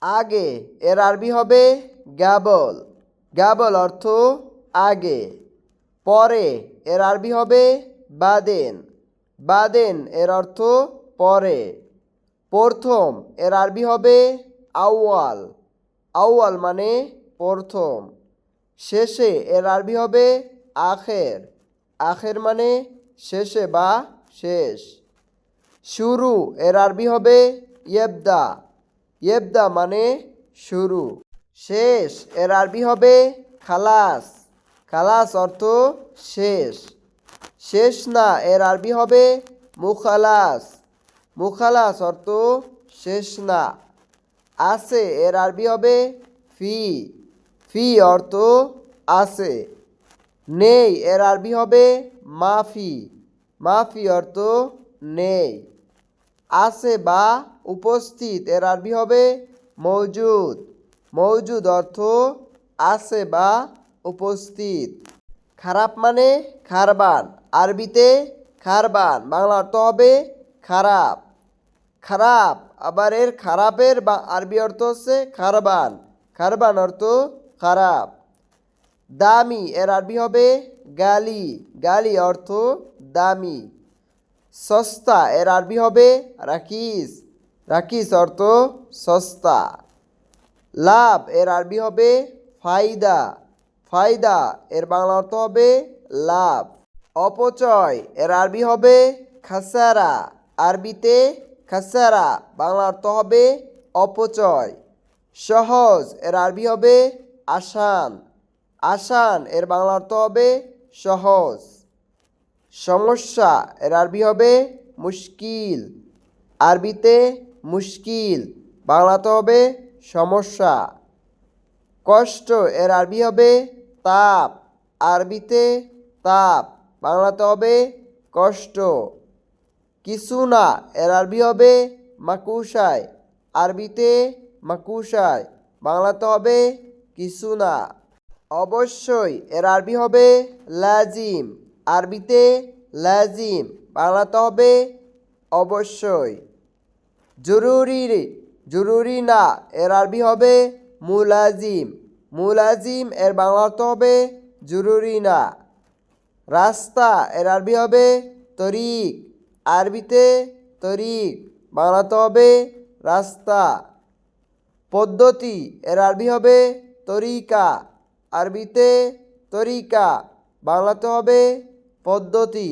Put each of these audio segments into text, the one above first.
আগে, এর আরবি হবে গ্যাবল। গ্যাবল অর্থ আগে। পরে, এর আরবি হবে বাদেন। বাদেন, এর অর্থ পরে। প্রথম, এর আরবি হবে আউয়াল। আউয়াল মানে প্রথম। শেষে, এর আরবি হবে আখের। আখের মানে শেষে বা শেষ। শুরু, এর আরবি হবে ইয়েবদা ইয়েবদা মানে শুরু। শেষ। এর আরবি হবে খালাস। খালাস অর্থ শেষ। শেষ না, এর আরবি হবে মুখালাস। মুখালাস অর্থ শেষ না। আছে, এর আরবি হবে ফি। ফি অর্থ আছে। নেই, এর আরবি হবে মাফি। মাফি অর্থ নেই। আছে বা উপস্থিত, এর আরবি হবে মৌজুদ মৌজুদ অর্থ আছে বা উপস্থিত। খারাপ মানে খারবান, আরবিতে খারবান, বাংলা অর্থ হবে খারাপ। খারাপ, আবার এর খারাপের বা আরবি অর্থ হচ্ছে খারবান। খারবান অর্থ খারাপ। দামি, এর আরবি হবে গালি। গালি অর্থ দামি। সস্তা, এর আরবি হবে রাকিস রাকিস অর্থ সস্তা। লাভ, এর আরবি হবে ফায়দা। ফায়দা, এর বাংলা অর্থ হবে লাভ। অপচয়, এর আরবি হবে খাসারা। আরবিতে খাসারা, বাংলা অর্থ হবে অপচয়। সহজ, এর আরবি হবে আসান। আসান, এর বাংলা অর্থ হবে সহজ। সমস্যা, এর আরবি হবে মুশকিল। আরবিতে মুশকিল, বাংলাতে হবে সমস্যা। কষ্ট, এর আরবি হবে তাপ, আরবিতে তাপ, বাংলাতে হবে কষ্ট। কিছু না, এর আরবি হবে মাকুশায় আরবিতে মাকুশায় বাংলাতে হবে কিছু না। অবশ্যই, এর আরবি হবে লাজিম, আরবিতে লাজিম, বাংলাতে হবে অবশ্যই। জরুরি জরুরি না। এর আরবি হবে মুলাজিম। মুলাজিম এর বাংলা অর্থ হবে জরুরি না। রাস্তা এর আরবি হবে তরিক। আরবিতে তরিক বাংলাতে হবে রাস্তা। পদ্ধতি এর আরবি হবে তরিকা। আরবিতে তরিকা বাংলাতে হবে পদ্ধতি।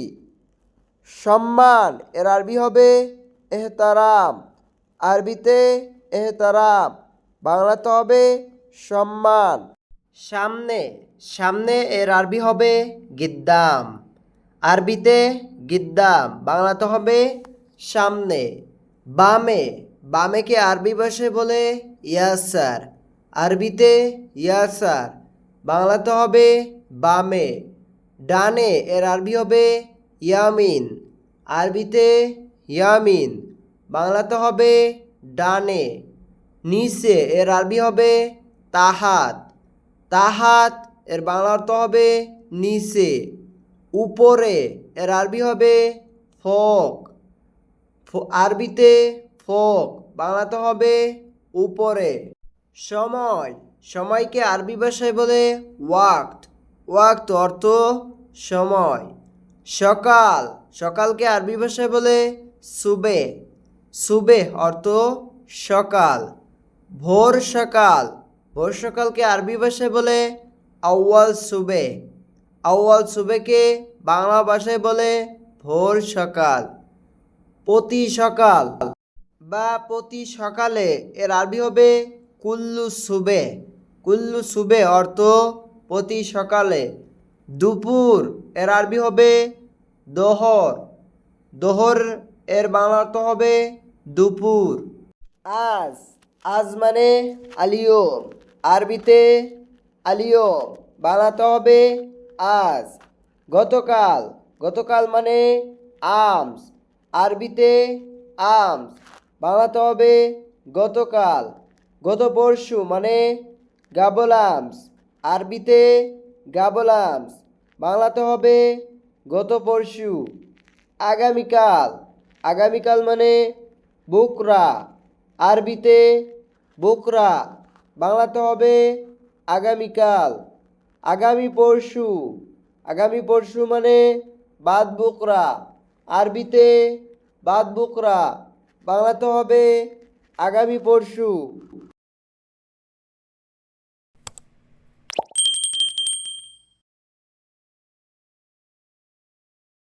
সম্মান এর আরবি হবে এহতারাম। আরবিতে এহতারাম, বাংলাতে হবে সম্মান। সামনে সামনে এর আরবি হবে গিদ্দাম। আরবিতে গিদ্দাম, বাংলাতে হবে সামনে। বামে, বামেকে আরবি ভাষায় বলে ইয়াসার। আরবিতে ইয়াসার, বাংলাতে হবে বামে। ডানে এর আরবি হবে ইয়ামিন। আরবিতে ইয়ামিন। বাংলাতে হবে ডানে, নিচে এর আরবি হবে তাহাত তাহাত এর বাংলা অর্থ হবে নিচে, উপরে এর আরবি হবে ফক আরবিতে ফক, বাংলাতে হবে উপরে। সময়, সময়কে আরবি ভাষায় বলে ওয়াক্ত ওয়াক্ত অর্থ সময়। সকাল, সকালকে আরবি ভাষায় বলে সুবে। সুবে অর্থ সকাল। ভোর সকাল। ভোর সকালকে আরবি ভাষায় বলে আউয়াল সুবে আউয়াল সুবেকে বাংলা ভাষায় বলে ভোর সকাল। প্রতি সকাল। বা প্রতি সকালে এর আরবি হবে কুল্লু সুবে কুল্লু সুবে অর্থ প্রতি সকালে। দুপুর এর আরবি হবে দোহর। দোহর এর বাংলা অর্থ হবে দুপুর। আজ আজ মানে আলিয়ম। আরবিতে আলিয়ম। বাংলাতে হবে আজ। গতকাল গতকাল মানে আমস। আরবিতে আমস। বাংলাতে হবে গতকাল। গত পরশু মানে গাবলামস আরবিতে গাবলামস বাংলাতে হবে গত পরশু। আগামীকাল। আগামীকাল মানে বুকরা। আরবিতে বোকরা। বাংলাতে হবে আগামীকাল। আগামী পরশু। আগামী পরশু মানে বাদ বোকরা। আরবিতে বাদ বোকরা। বাংলাতে হবে আগামী পরশু।